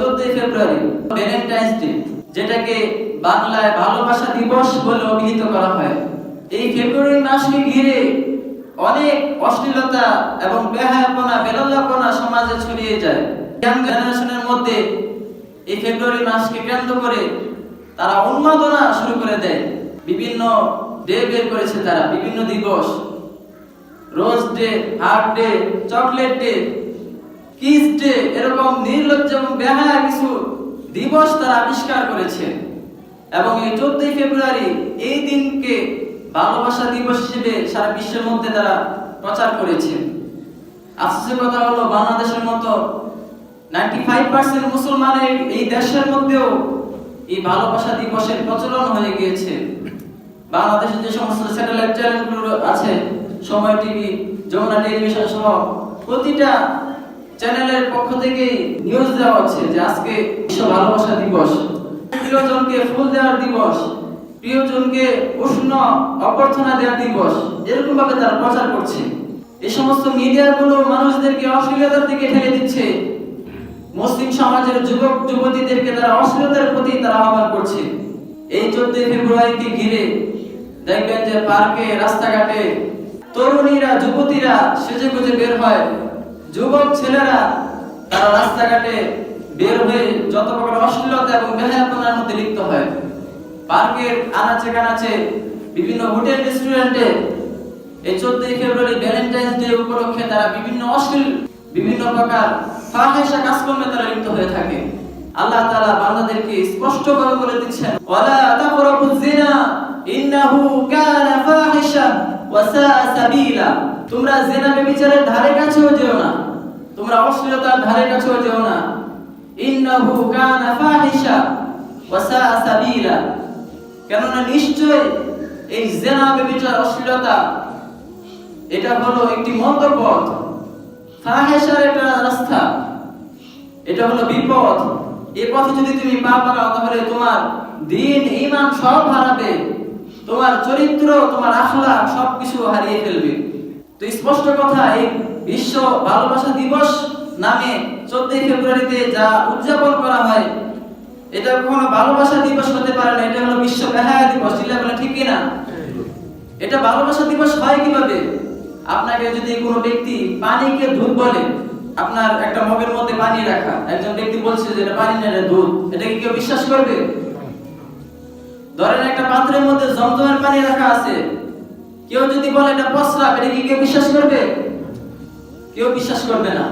চোদ্দই ফেব্রুয়ারি Valentine's day যেটাকে বাংলায় ভালোবাসা দিবস বলে অভিহিত করা হয়। এই ফেব্রুয়ারি মাসকে ঘিরে অনেক অশ্লীলতা এবং বেহায়াপনা বেলল্লাপনা সমাজে ছড়িয়ে যায়। ইয়াং জেনারেশনের মধ্যে এই ফেব্রুয়ারি মাসকে কেন্দ্র করে তারা উন্মাদনা শুরু করে দেয়। বিভিন্ন ডে বের করেছে তারা, বিভিন্ন দিবস। Rose day heart day chocolate day kiss এরকম নির্লজ্জ এবং বেহায়া কিছু দিবস তারা আবিষ্কার করেছে। এবং এই চোদ্দই ফেব্রুয়ারি এই দিনকে ভালোবাসা দিবস হিসেবে সারা বিশ্বের মধ্যে তারা প্রচার করেছে। আফসোসের কথা হলো, বাংলাদেশের মতো নাইনটি ফাইভ পার্সেন্ট মুসলমানের এই দেশের মধ্যেও এই ভালোবাসা দিবসের প্রচলন হয়ে গিয়েছে। বাংলাদেশের যে সমস্ত স্যাটেলাইট চ্যানেলগুলো আছে, সময় টিভি, যমুনা টেলিভিশন সহ প্রতিটা চ্যানেলের পক্ষ থেকে নিউজ দেওয়া হচ্ছে যে আজকে বিশ্ব ভালোবাসা দিবস। প্রিয়জনকে ফুল দেওয়ার দিবস, প্রিয়জনকে উষ্ণ অভ্যর্থনা দেওয়ার দিবস এরকম ভাবে তারা প্রচার করছে। এই সমস্ত মিডিয়াগুলো মানুষদেরকে অশ্লীলতার দিকে ঠেলে দিচ্ছে। মুসলিম সমাজের যুবক, যুবতীদেরকে তারা অশ্লীলতার প্রতি তারা আহ্বান করছে। এই চোদ্দই ফেব্রুয়ারিকে ঘিরে দেখবেন যে পার্কে, রাস্তাঘাটে তরুণীরা, যুবতীরা সেজে গুজে বের হয়। যুবক ছেলেরা তারা রাস্তাঘাটে বের হয়ে যত প্রকার অশ্লীলতা এবং বেহায়াপনার মধ্যে লিপ্ত হয়। পার্কের আনাচে কানাচে বিভিন্ন হোটেল, রেস্টুরেন্টে এই চোদ্দই ফেব্রুয়ারি ভ্যালেন্টাইন্স ডে উপলক্ষে তারা বিভিন্ন অশ্লীল, বিভিন্ন প্রকার ফাহেসা কাজকর্মে তারা লিপ্ত হয়ে থাকে। আল্লাহ তাআলা বান্দাদেরকে স্পষ্টভাবে বলে দিচ্ছেন, ওয়ালা তাকরাবুজ জিনা ইন্নাহু কানা ফাহিশা ওয়া সাআ সাবিলা। তোমরা জিনা ব্যভিচারের ধারে কাছেও যেও না। তোমরা অশ্লীলতার ধারে কাছেও যেও না। ইন্নাহু কানা ফাহিশা ওয়া সাআ সাবিলা। কেননা নিশ্চয় এই জেনা ব্যভিচার অশ্লীলতা, এটা হলো একটি মন্দ পথ। ফাহেসার একটা রাস্তা, এটা হলো বিপদ এই পথে যদি তুমি পা বাড়াও, তাহলে তোমার দিন ইমান সব হারাবে। তোমার চরিত্র, তোমার আখলাক সবকিছু হারিয়ে ফেলবে। তো স্পষ্ট কথা, এই বিশ্ব ভালোবাসা দিবস নামে চোদ্দই ফেব্রুয়ারিতে যা উদযাপন করা হয়, এটা কখনো ভালোবাসা দিবস হতে পারে না, এটা হলো বিশ্ব বেহায়া দিবস চিল্লা ঠিক কিনা? এটা ভালোবাসা দিবস হয় কীভাবে? আপনাকে যদি কোনো ব্যক্তি পানিকে দুধ বলে, আপনার একটা মগের মধ্যে পানি রাখা, একজন ব্যক্তি বলছে যে এটা পানি না, এটা দুধ, এটা কি কেউ বিশ্বাস করবে? ধরেন একটা পাত্রের মধ্যে জমজমের পানি রাখা আছে কেউ যদি বলে এটা প্রস্রাব, এটা কি কেউ বিশ্বাস করবে? কেউ বিশ্বাস করবে না।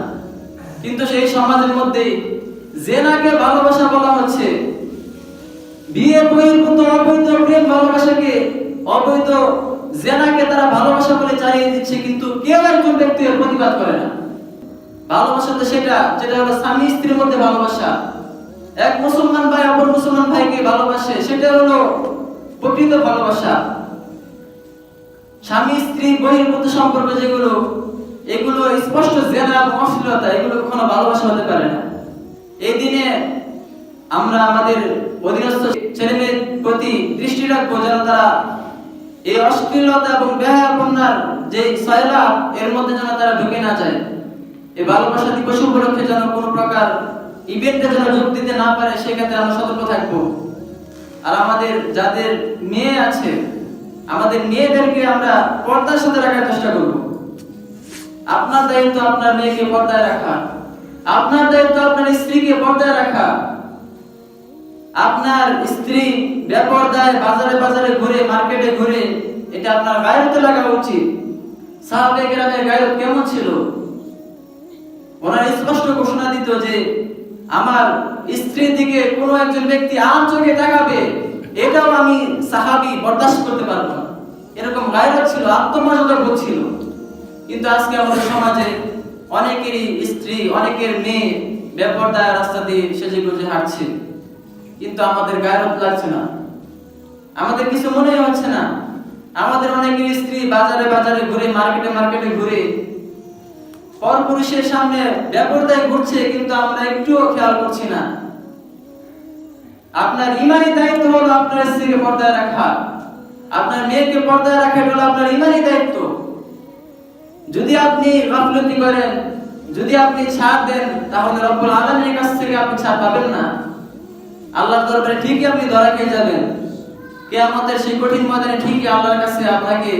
কিন্তু সেই সমাজের মধ্যে জেনাকে ভালোবাসা বলা হচ্ছে। বিয়ে বহির্ভূত অবৈধ প্রেম ভালোবাসাকে অবৈধ জেনাকে তারা ভালোবাসা বলে চালিয়ে দিচ্ছে, কিন্তু কেউ একজন ব্যক্তি প্রতিবাদ করে না। ভালোবাসা তো সেটা, যেটা হলো স্বামী স্ত্রীর মধ্যে ভালোবাসা। এক মুসলমান ভাই অপর মুসলমান ভাইকে ভালোবাসে, সেটা হলো প্রকৃত ভালোবাসা। স্বামী স্ত্রী বহির্ভূত সম্পর্ক যেগুলো, এগুলো স্পষ্ট জেনা এবং অশ্লীলতা, এগুলো কখনো ভালোবাসা হতে পারে না। এই দিনে আমরা আমাদের অধীনস্থ ছেলে মেয়ের প্রতি দৃষ্টি রাখব যেন তারা এই অশ্লীলতা এবং বেহায়াপন্নার যে সয়লাভ, এর মধ্যে যেন তারা ঢুকে না যায়। এই ভালোবাসা দিবস উপলক্ষে যেন কোনো প্রকার ইভেন্টে যেন যোগ দিতে না পারে, সেক্ষেত্রে আমরা সতর্ক থাকব। আর আমাদের যাদের মেয়ে আছে আমাদের মেয়েদেরকে আমরা পর্দার সাথে রাখার চেষ্টা করব। আপনার দায়িত্ব আপনার মেয়েকে পর্দায় রাখা। আপনার দায়িত্ব আপনার স্ত্রীকে পর্দায় রাখা। আপনার স্ত্রী বেপর্দায় বাজারে বাজারে ঘুরে, মার্কেটে ঘুরে, এটা আপনার গায়রতে লাগা উচিত। সাহাবে গ্রামের গায়ক কেমন ছিল? ওনারা স্পষ্ট ঘোষণা দিত যে, আমার স্ত্রীর দিকে কোনো একজন ব্যক্তি আর চোখে তাকাবে। এটাও আমি সাহাবি বরদাস্ত করতে পারব না। এরকম গায়রত ছিল আত্মমর্যাদা বোধ কিন্তু আজকে আমাদের সমাজে অনেকেরই স্ত্রী, অনেকের মেয়ে বেপর্দায় রাস্তা দিয়ে সেজে গুজে হাঁটছে। কিন্তু আমাদের গায়রত লাগছে না। আমাদের কিছু মনে হচ্ছে না। আমাদের অনেকের স্ত্রী বাজারে বাজারে ঘুরে, মার্কেটে মার্কেটে ঘুরে, পরপুরুষের সামনে বেপরদায় ঘুরছে, কিন্তু আমরা একটুও খেয়াল করছি না। আপনার ইমানি দায়িত্ব হলো আপনার স্ত্রীকে পর্দায় রাখা। আপনার মেয়েকে পর্দায় রাখা হলো আপনার ইমানি দায়িত্ব। যদি আপনি গাফলতি করেন, যদি আপনি ছাড় দেন, তাহলে রব্বুল আলামিনের কাছ থেকে আপনি ছাড় পাবেন না। আল্লাহর দরবারে ঠিকই আপনি ধরা খেয়ে যাবেন। কিয়ামতের সেই কঠিন ময়দানে ঠিকই আল্লাহর কাছে আপনাকে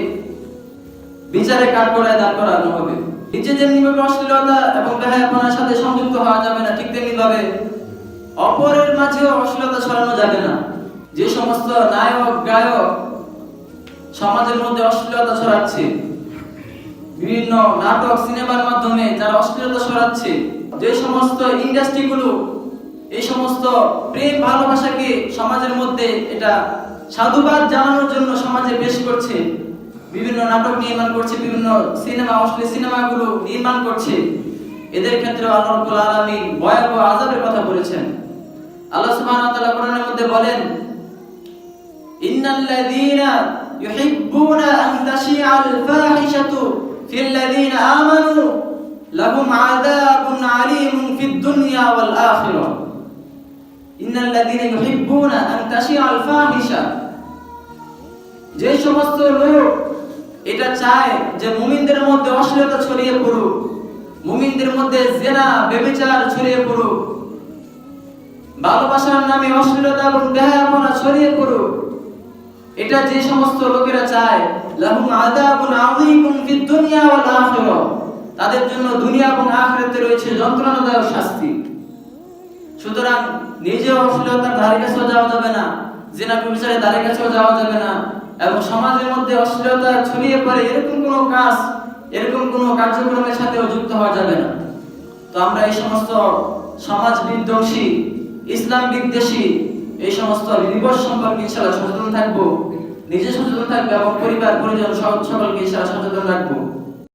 বিচারে কাঠ করায় দাঁড় করানো হবে। নিচে যেমনি ভাবে অশ্লীলতা এবং বেহায়াপনার সাথে সংযুক্ত হওয়া যাবে না, ঠিক তেমনি ভাবে অপরের মাঝেও অশ্লীলতা ছড়ানো যাবে না। যে সমস্ত নায়ক, গায়ক সমাজের মধ্যে অশ্লীলতা ছড়াচ্ছে, বিভিন্ন নাটক, সিনেমার মাধ্যমে যারা অশ্লীলতা ছড়াচ্ছে, যে সমস্ত ইন্ডাস্ট্রিগুলো, এই সমস্ত প্রেম ভালোবাসাকে সমাজের মধ্যে এটা সাধুবাদ জানানোর জন্য সমাজে পেশ করছে, বিভিন্ন নাটক নির্মাণ করছে, বিভিন্ন সিনেমা, অশ্লীল সিনেমাগুলো নির্মাণ করছে। এদের ক্ষেত্রে আল্লাহ রাব্বুল আলামিন ভয়াবহ আযাবের কথা বলেছেন। আল্লাহ সুবহানাহু ওয়া তাআলা কোরআনের মধ্যে বলেন, ইন্নাল্লাযীনা ইউহিব্বুনা আন ফাহিশাতু ফিল্লাযীনা আমানু লাহুম আযাবুন আলীমুন ফিদ দুনিয়া ওয়াল ইন্নাল্লাযীনা ইউহিব্বুনা আন ফাহিশা যে সমস্ত লোক এটা চায় যে মুমিনদের মধ্যে অশ্লীলতা ছড়িয়ে পড়ুক, মুমিনদের মধ্যে জেনা, ব্যভিচার ছড়িয়ে পড়ুক ভালোবাসার নামে অশ্লীলতা এবং বেহায়াপনা ছড়িয়ে পড়ুক। এটা যে সমস্ত লোকেরা চায়, লাহুম আযাবুন আযীমুন ফিদ দুনিয়া ওয়াল আখিরাহ। তাদের জন্য দুনিয়া এবং আখিরাতে রয়েছে যন্ত্রণাদায়ক শাস্তি। সুতরাং নিজে অশ্লীলতার ধারে কাছেও যাওয়া যাবে না, জেনা ব্যভিচারের ধারে কাছেও যাওয়া যাবে না, এবং সমাজের মধ্যে অশ্লীলতা ছড়িয়ে পড়ে এরকম কোনো কাজ, এরকম কোনো কার্যক্রমের সাথেও যুক্ত হওয়া যাবে না। তো আমরা এই সমস্ত সমাজ বিধ্বংসী ইসলাম বিদ্বেষী, এই সমস্ত দিবস সম্পর্কে ইনশাআল্লাহ সচেতন থাকব। নিজে সচেতন থাকব, এবং পরিবার, পরিজন সকলকে ইনশাআল্লাহ সচেতন রাখব।